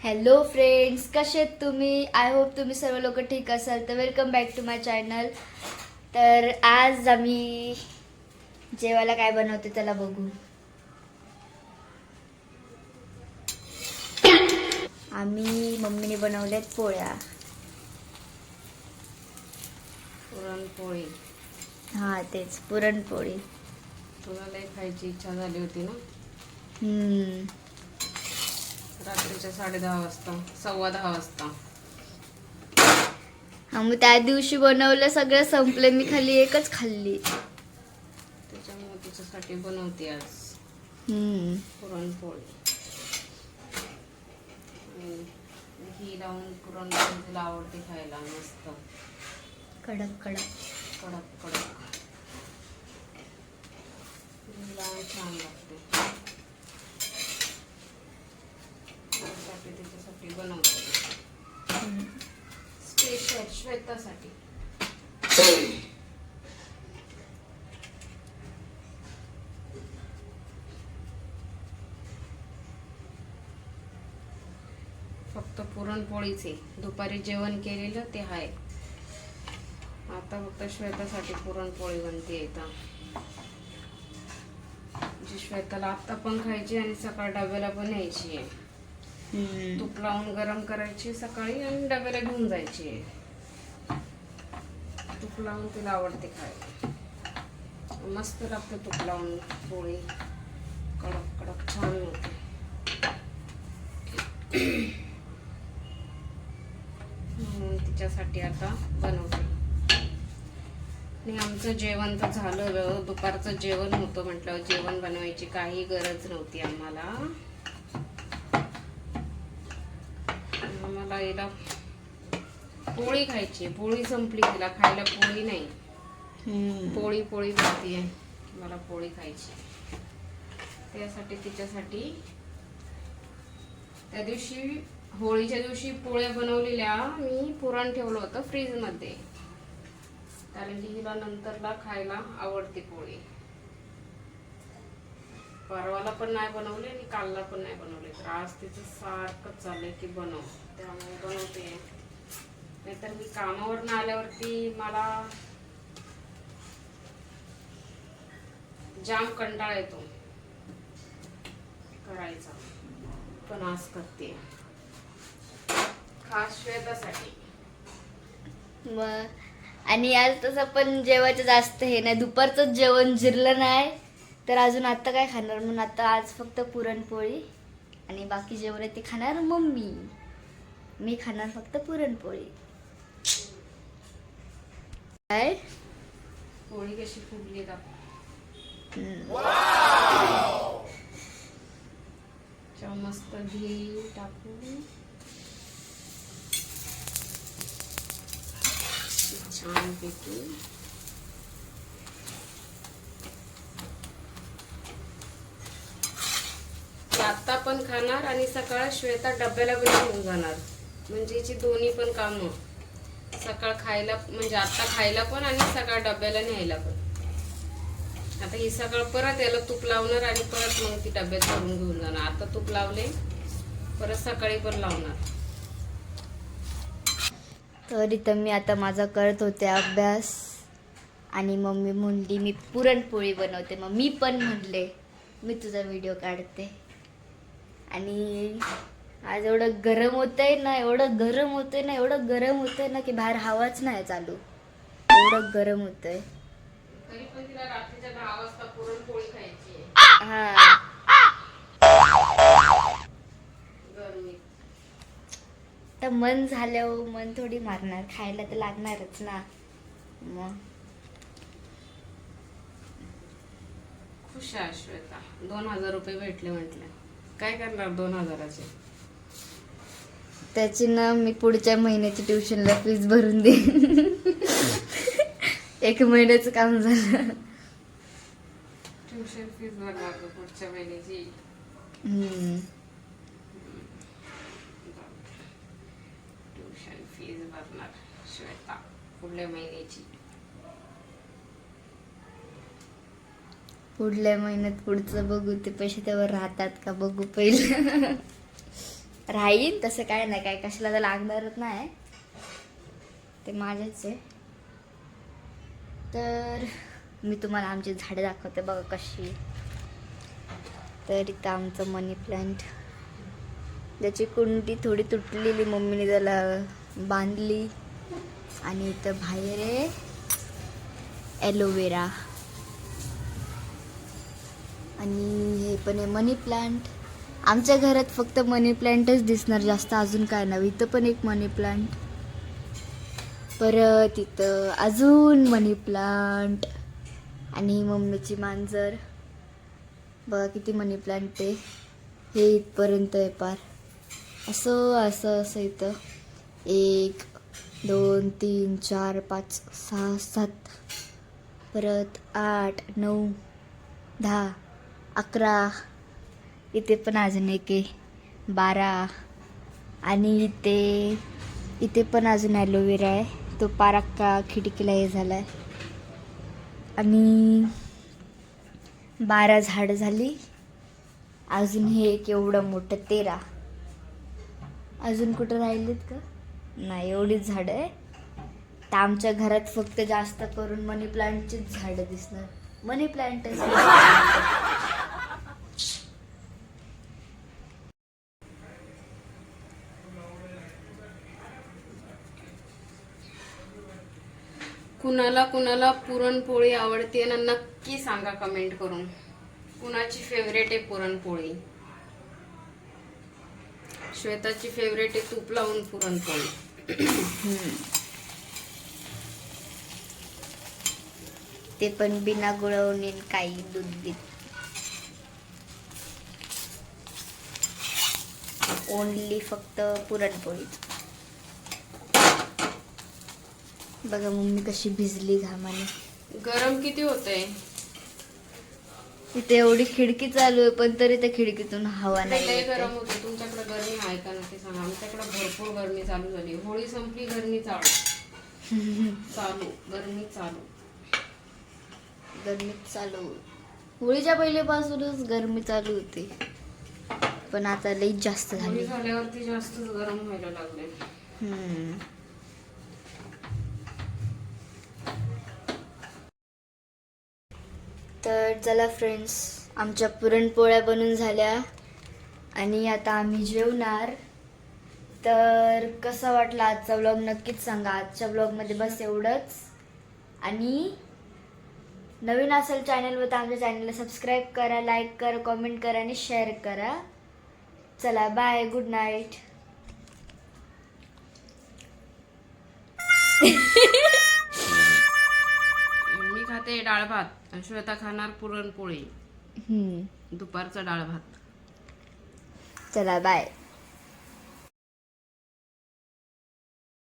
Hello friends कसे आहेत तुम्ही? आय होप तुम्ही सर्व लोक ठीक असाल. तर welcome back to my channel तर आज आम्ही जेवायला काय बनवते त्याला बघू. आम्ही मम्मीने बनवल्यात पोळ्या. पुरणपोळी. हां तेच. पुरणपोळी. तुला खायची इच्छा झाली होती ना? हम्म. रात्रीच्या साडे दहा वाजता सव्वा दहा वाजता. हा मग त्या दिवशी बनवलं सगळं संपलं मी खाली एकच खाल्ली. त्याच्यामुळे तुझ्यासाठी बनवते आज. हम्म. पुरणपोळी. घी लावून पुरणपोळी तिला आवडते खायला मस्त. कडक कडक. कडक कडक. लावून छान लागते त्यासाठी तिच्यासाठी स्पेशल श्वेतासाठी. फक्त पुरणपोळीचे. दुपारी जेवण केलेलं ते आहे आता फक्त श्वेतासाठी पुरणपोळी बनते इथं. जी श्वेताला आत्ता पण खायची आणि सकाळ डब्याला पण यायची आहे. तूप लावून गरम करायची सकाळी आणि डब्याला घेऊन जायची. तूप लावून तिला आवडते खायला. मस्त लागते तूप लावून पोळी. कडक कडक छान होते. म्हणून तिच्यासाठी आता बनवते. आणि आमचं जेवण तर झालं दुपारचं जेवण होतं म्हटलं जेवण बनवायची काही गरज नव्हती आम्हाला आम्हाला हिला पोळी खायची. पोळी संपली तिला. खायला पोळी नाही. पोळी पोळी म्हणतीये मला पोळी खायची. त्यासाठी तिच्यासाठी त्या दिवशी होळीच्या दिवशी पोळ्या बनवलेल्या मी पुरण ठेवलं होतं फ्रीजमध्ये कारण की हिला नंतरला खायला आवडते पोळी. परवाला पण नाही बनवले आणि कालला पण नाही बनवले. तर आज तिचं सारखं चाललंय की बनव. त्यामुळे बनवते. नाहीतर मी कामावरनं आल्यावरती मला जाम कंटाळा येतो. करायचा. पण आज करते. खास श्वेतासाठी. मग आणि आज तसं पण जेवायचं जास्त हे नाही. दुपारचं जेवण जिरलं नाही. तर अजून आता काय खाणार? म्हणून आता आज फक्त पुरणपोळी आणि बाकी जेवण आहे ते खाणार मम्मी. मी खाणार फक्त पुरणपोळी. काय? पोळी कशी फुगली का मस्त घी टाकून छान आपण पण खाणार आणि सकाळ श्वेता डब्याला पण घेऊन जाणार. म्हणजे हिची दोन्ही पण कामं. सकाळ खायला म्हणजे आता खायला पण आणि सकाळ डब्याला न्यायला पण. आता ही सकाळ परत याला तूप लावणार आणि परत मग ती डब्यात भरून घेऊन जाणार. आता तूप लावले परत सकाळी पण लावणार. तर इथं मी आता माझा करत होते अभ्यास. आणि मम्मी म्हणली मी पुरणपोळी बनवते. मग मी पण म्हणले मी तुझा व्हिडिओ काढते. आणि आज एवढं गरम होतंय ना एवढं गरम होतंय ना एवढं गरम होतंय ना की बाहेर हवाच नाही चालू. एवढं गरम होतंय. हा. तर मन झाल्यावर मन थोडी मारणार खायला तर लागणारच ना. मग. खुश आहे श्वेता दोन हजार रुपये भेटले म्हटले. काय करणार दोन हजाराचे? त्याची ना मी पुढच्या महिन्याची ट्युशनला फीस भरून देईन. एक महिन्याचं काम झालं. ट्युशन फीज भरणार पुढच्या महिन्याची? हम्म. ट्युशन फीज भरणार. श्वेता पुढल्या महिन्याची. पुढल्या महिन्यात पुढचं बघू ते पैसे त्यावर राहतात का बघू पहिलं. राहील तसं काय नाही काय कशाला तर लागणारच नाही. ते माझेच आहे. तर मी तुम्हाला आमची झाडे दाखवते बघा कशी. तर इथं आमचं मनी प्लांट ज्याची कुंडी थोडी तुटलेली मम्मीने त्याला बांधली. आणि इथं बाहेर आहे ॲलोवेरा आणि हे पण आहे मनी प्लांट आमच्या घरात फक्त मनी प्लांटच दिसणार जास्त अजून काय नाही. इथं पण एक मनी प्लांट परत इथं अजून मनी प्लांट आणि मम्मीची मांजर. बघा किती मनी प्लांट आहे. हे इथपर्यंत आहे पार. असं असं असं इथं. एक दोन तीन चार पाच सहा सात. परत आठ नऊ दहा. अकरा. इथे पण अजून एक आहे. बारा. आणि इथे इथे पण अजून ॲलोवेरा आहे. तो पाराक्का खिडकीला हे झाला आहे आणि बारा झाडं झाली. अजून हे एक एवढं मोठं तेरा. अजून कुठं राहिलेत का नाही एवढीच झाडं आहे. तर आमच्या घरात फक्त जास्त करून मनी प्लांटचीच झाडं दिसणार. मनी प्लांटच कुणाला कुणाला पुरणपोळी आवडते ना नक्की सांगा कमेंट करून. कुणाची फेवरेट आहे पुरणपोळी? श्वेताची फेवरेट आहे तूप लावून पुरणपोळी. ते पण बिना गुळवणी काही दूध बीत ओनली फक्त पुरणपोळीच. बघा मम्मी कशी भिजली घामाने. गरम किती होतंय? इथे एवढी खिडकी चालू आहे पण तरी त्या खिडकीतून हवा नाही. गरम होते तुमच्याकडे गरमी आहे का नक्की सांगा. आमच्याकडे भरपूर गरमी चालू झाली. होळी संपली गरमी चालू. चालू गरमी चालू. गरमी चालू. होळीच्या पहिल्यापासूनच गरमी चालू होती. पण आता लई जास्त झाली. झाल्यावरती जास्तच गरम व्हायला लागले तर चला फ्रेंड्स आमच्या पुरणपोळ्या बनून झाल्या. आणि आता आम्ही जेवणार. तर कसा वाटला आजचा ब्लॉग नक्कीच सांगा. आजच्या ब्लॉगमध्ये बस एवढंच. आणि नवीन असेल चॅनलवर तर आमच्या चॅनलला सबस्क्राईब करा लाईक करा कॉमेंट करा आणि शेअर करा. चला बाय गुड नाईट खाते डाळ भात. आणि श्वेता खाणार पुरणपोळी. हम्म. दुपारचा डाळ भात. चला बाय